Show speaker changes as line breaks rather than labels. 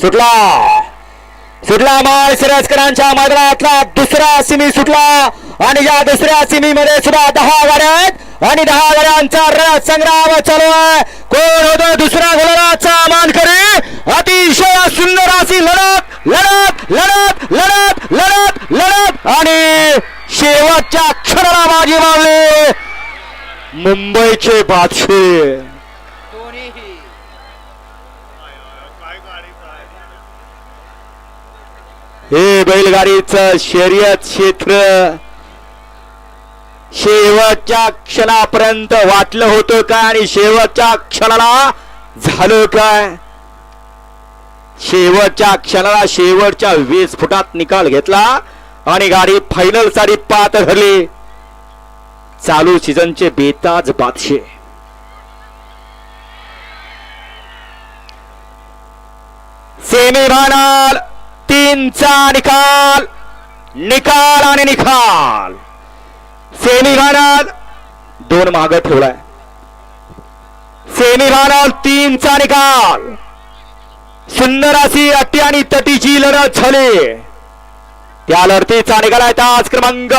सुटला. सुटला माळ सिरस्करांच्या मैदानातला दुसरा सिमी सुटला. आणि या दुसऱ्या सिमी मध्ये सुद्धा दहा गाड्या आहेत आणि दहा गाड्यांचा रथ संग्राम चालू आहे. कोण होतो? दुसरा गोलराचा मान करे. अतिशय सुंदर अशी लढत लढत लढत लढत लढत लढत. आणि शेवटच्या क्षणाला बाजी मारली मुंबईचे बादशे. हे बैलगाडीचं शर्यत क्षेत्र शेवटच्या क्षणापर्यंत वाटलं होतं काय आणि शेवटच्या क्षणाला झालं काय? शेवटच्या क्षणाला शेवटच्या वीस फुटात निकाल घेतला आणि गाडी फायनलसाठी पात ठरली चालू सीझनचे बेताज बादशे. सेमी फायनल तीनचा निकाल. निकाल आणि निकाल. Semi final. दोन माग ठेवलाय. सेमी फायनल तीनचा निकाल. सुंदर अशी अटी आणि तटीची लढत झाली. त्या लढतीचा निकाल आहे तास क्रमांक